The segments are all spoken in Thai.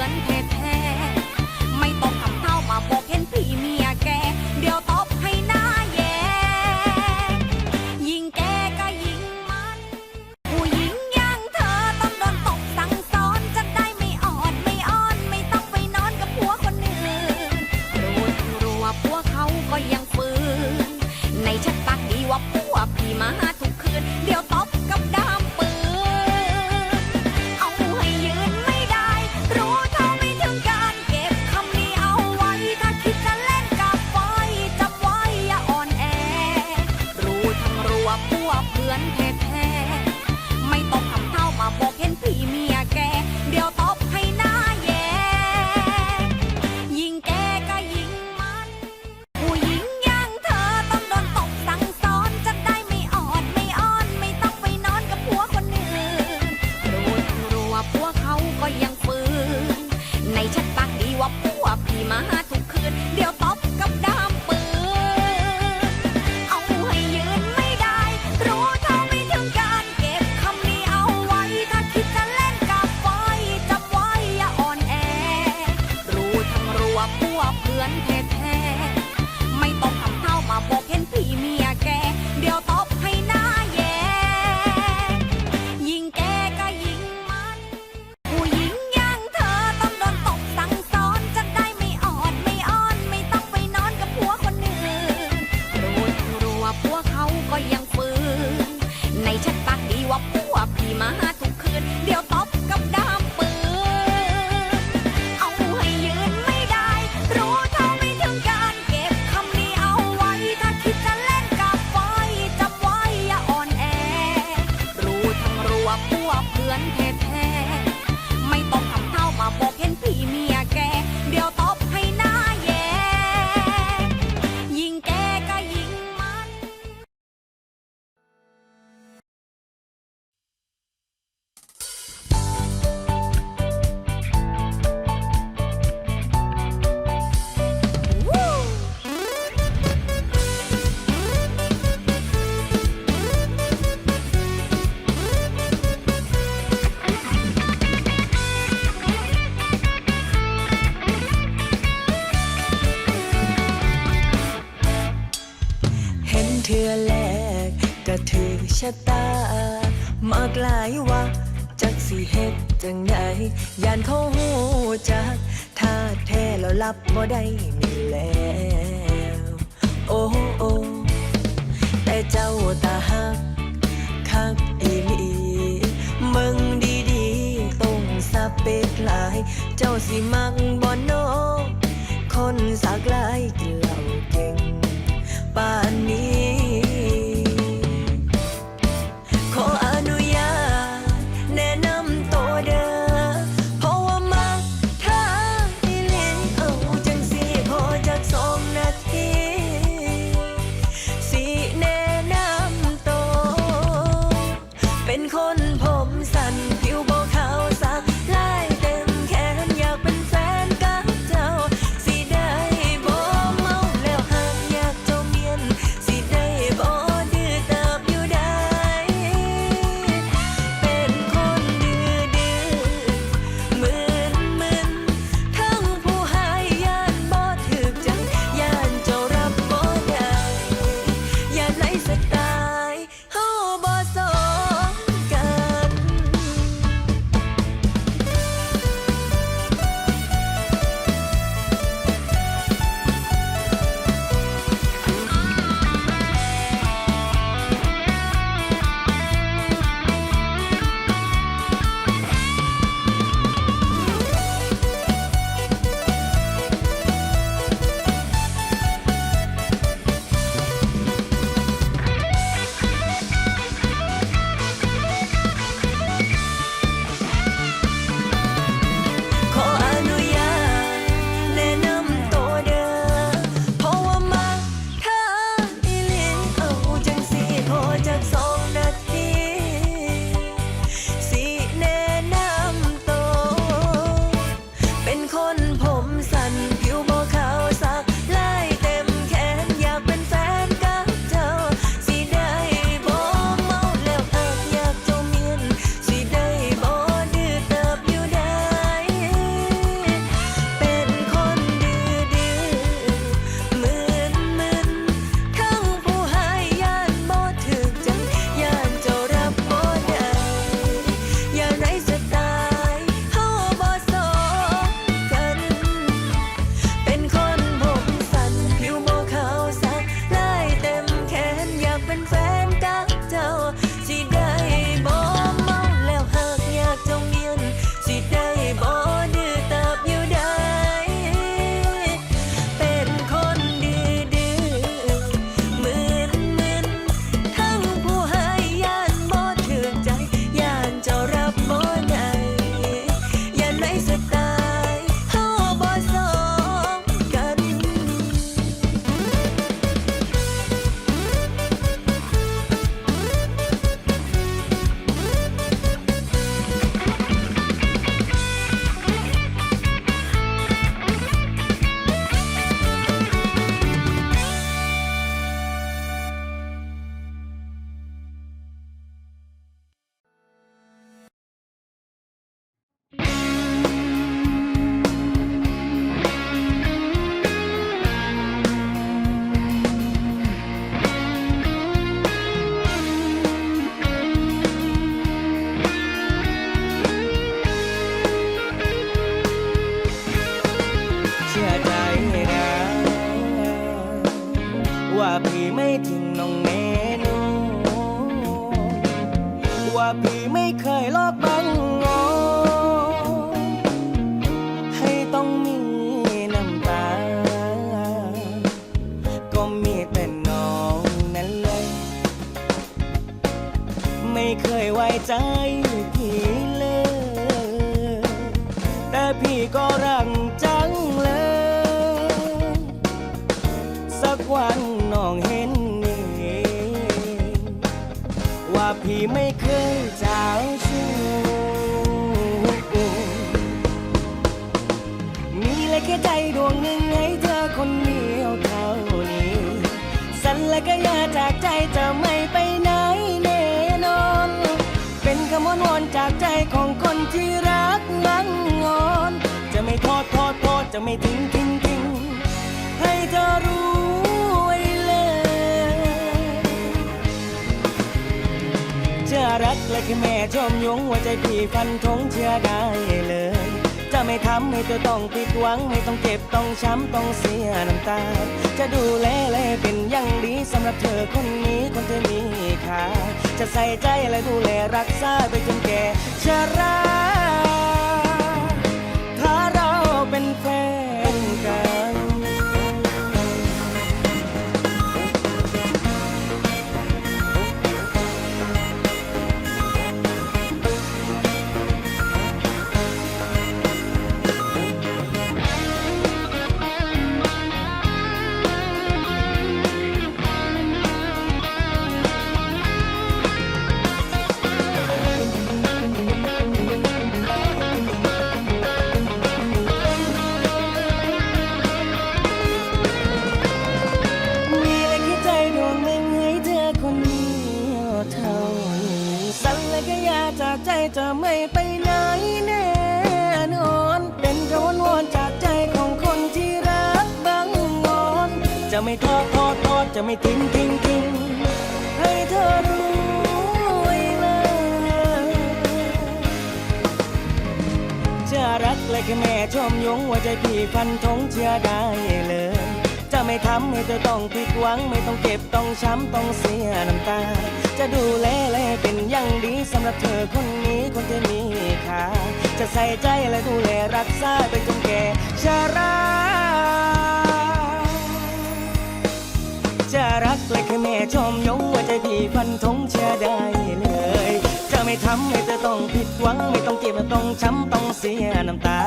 luân hè ชะตามากลายว่าจักสีเฮ็ดจังไดยานเขาหูจักถ้าแท้แล้วรับบ่ได้นี่แล้วโอ้โอ้แต่เจ้าตาหักคักอีลีมึงดีๆต้องสเปกหลาย เจ้าสิมักบ่นอคนสากลายกินเหล้าเก่งป่านนี้ ว่าพี่ไม่ทิ้งน้องแน่นอนว่าพี่ไม่เคยลอกบังงอให้ต้องมีน้ำตา ก็มีแต่น้องนั่นเลย ไม่เคยไว้ใจ องเห็นเองว่าพี่ไม่เคยเจ้าชู้มีเลยแค่ใจดวงหนึ่งให้เธอคนเดียวเท่านี้ สัญและก็อยาจากใจจะไม่ไปไหนแน่นอน เป็นคำวอนวอนจากใจของคนที่รักนั่งงอน จะไม่ทอดทอดทอดจะไม่ทิ้ง และคือแม่ชมยงหัวใจพี่ฟันทงเชื่อได้เลย จะไม่ทำให้เธอต้องผิดหวัง ไม่ต้องเจ็บต้องช้ำต้องเสียน้ำตา จะดูแลและเป็นอย่างดีสำหรับเธอคนนี้คนเธอมีค่าจะใส่ใจและดูแลรักษาไปจนแก่ชรา ไม่ทิ้งทิ้งทิ้งให้เธอรู้ไว้เลยจะรักและแค่แม่ชมยงว่าใจพี่ฟันธงเชื่อได้เลย จะไม่ทำให้เธอต้องผิดหวัง ไม่ต้องเก็บต้องช้ำต้องเสียน้ำตา จะดูแลและเป็นอย่างดีสำหรับเธอคนนี้คนที่มีค่าจะใส่ใจและดูแลรักษาไปจนแก่ชรา จะรักและแค่แม่ชมยงว่าใจพี่ฟันธงเชื่อได้เลย จะไม่ทำให้เธอต้องผิดหวัง ไม่ต้องเจ็บต้องช้ำต้องเสียน้ำตา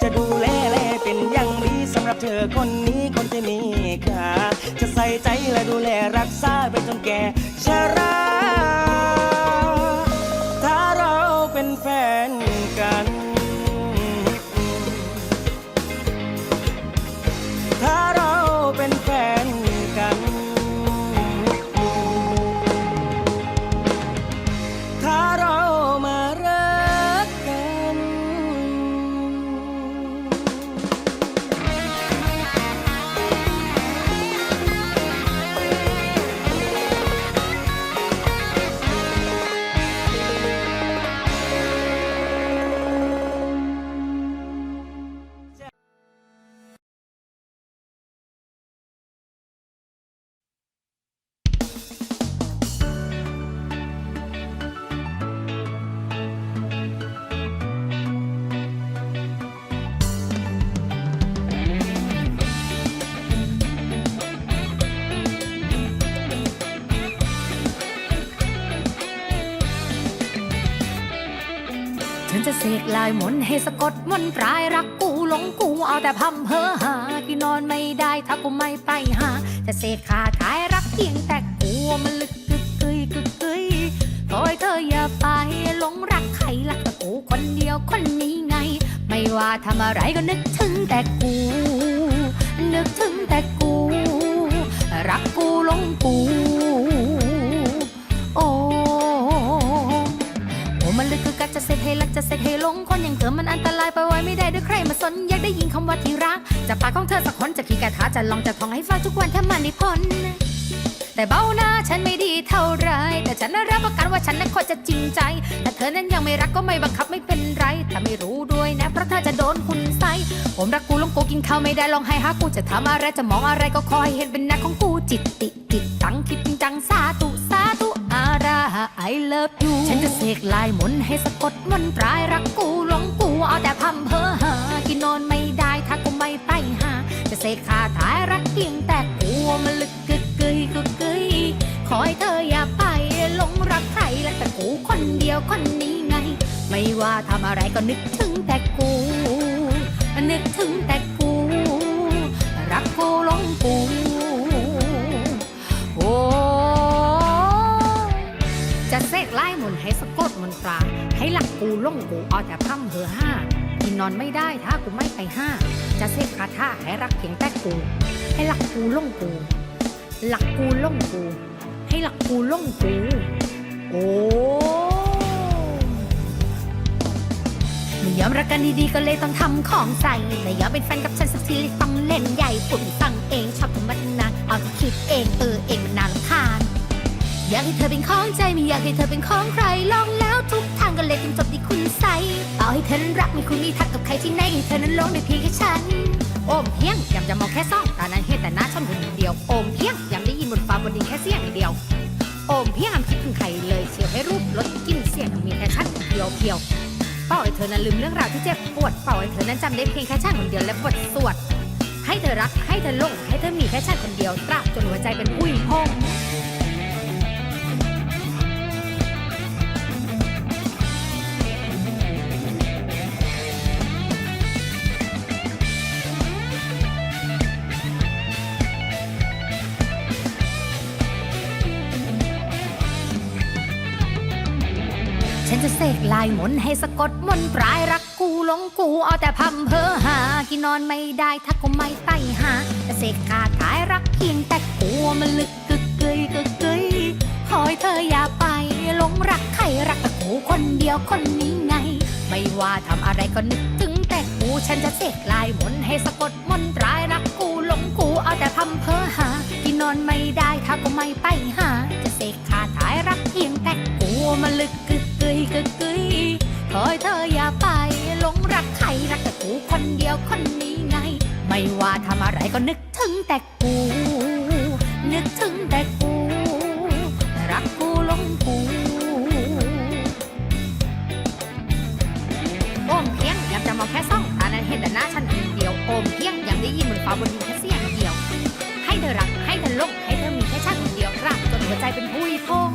จะดูแลแลเป็นอย่างดีสำหรับเธอคนนี้คนที่มีค่าจะใส่ใจและดูแลรักษาไปจนแก่ชรา เสกลายมนให้สะกดมนตรายรักกูหลงกูเอาแต่พำเพอหาที่นอนไม่ได้ถ้ากูไม่ไปหา จะเสกคาถายรักเพียงแต่กลัวมันลึกกึกกึยกึกกึยขอให้เธออย่าไปหลงรักใครรักแต่กูคนเดียวคนนี้ไง ไม่ว่าทำอะไรก็นึกถึงแต่กู นึกถึงแต่กู รักกูหลงกู จะเสกให้รักจะเสกให้ลงคนอย่างเธอมันอันตรายไปไว้ไม่ได้ด้วยใครมาสนอยากได้ยินคำว่าที่รักจากปากของเธอสักคนจะขี่กระทาจะลองจะท่องให้ฟังทุกวันถ้ามันได้พ้นแต่เบ้าหน้าฉันไม่ดีเท่าไร แต่ฉันน่ะรับประกันว่าฉันนั้นคอยจะจริงใจ แต่เธอนั้นยังไม่รักก็ไม่บังคับไม่เป็นไรถ้าไม่รู้ด้วยนะ เพราะเธอจะโดนคุณใส่ผมรักกูลงกูกินข้าวไม่ได้ลองให้หากูจะทำอะไรจะมองอะไรก็คอยเห็นเป็นหน้าของกูจิตติจิตตังคิดจริงจังสาตุสาตุ I love you ฉันจะเสกลายมนให้สะกดมนตรายรักกูหลงกูเอาแต่พัมเพอหากินนอนไม่ได้ถ้ากูไม่ไปหา จะเสกคาถายรักเพียงแต่กูมันลึกกึกกึยกึกกึยขอให้เธออย่าไปหลงรักใครและแต่กูคนเดียวคนนี้ไง ไม่ว่าทำอะไรก็นึกถึง มนต์ให้สะกดมนตรา ให้หลักกูหลงกูเอแต่พร่ำเพอห้ากินนอนไม่ได้ถ้ากูไม่ไปห้า จะเสกคาถาให้รักเพียงแต่กู ให้หลักกูหลงกู หลักกูหลงกู ให้หลักกูหลงกู โอ้ไม่ยอมรักกันดีๆก็เลยต้องทำของใส่ไม่ยอมเป็นแฟนกับฉันสักทีเลยต้องเล่นใหญ่ปุ่นฟังเองชอบธรรมดาเอาที่คิดเองเออเองมันนารำคาญ อยากให้เธอเป็นของใจไม่อยากให้เธอเป็นของใครลองแล้วทุกทางก็เลยต้องจบที่คุณใสต่อให้เธอนั้นรักไม่คุณมีทักกับใครที่ไหนให้เธอนั้นลงได้เพียงแค่ฉัน โอมเพียงยำจะมองแค่ซ่องตานั้นเห็นแต่หน้าฉันคนเดียวโอมเพียงยำได้ยินบนฟ้าบนดินแค่เสียงเดียว โอมเพียงอำคิดถึงใครเลยเชียวให้รูปลดกินเสียงมีแค่ฉันเดียวเพียวเป้าให้เธอนั้นลืมเรื่องราวที่เจ็บปวดเป้าให้เธอนั้นจำได้เพียงแค่ฉันคนเดียวและบทสวดให้เธอรักให้เธอหลงให้เธอมีแค่ฉันคนเดียวตราบจนหัวใจเป็นอุ้ยพอง ลายมนให้สะกดมนต์ปลายรักกูหลงกูเอาแต่พำเพอหากินนอนไม่ได้ถ้ากูไม่ไปหาจะเสกคาถายรักเพียงแต่กูมันลึกกึกกึยกึกกึยขอให้เธออย่าไปหลงรักใครรักแต่กูคนเดียวคนนี้ไง ไม่ว่าทำอะไรก็นึกถึงแต่กูฉันจะเสกลายมนให้สะกดมนต์ปลายรักกูหลงกูเอาแต่พำเพอหากินนอนไม่ได้ถ้ากูไม่ไปหาจะเสกคาถายรักเพียงแต่กูมันลึก คอยเธออย่าไปหลงรักใครรักแต่กูคนเดียวคนนี้ไง ไม่ว่าทำอะไรก็นึกถึงแต่กู นึกถึงแต่กู รักกูหลงกูโอมเพียงยางจะมองแค่ซ่องตานั้นเห็นแต่หน้าฉันคนเดียวโอมเพียงยางได้ยินบนฟ้าบนดินแค่เสียงเดียว ให้เธอรักให้เธอลงให้เธอมีแค่ฉันคนเดียวครักจนหัวใจเป็นพุยพง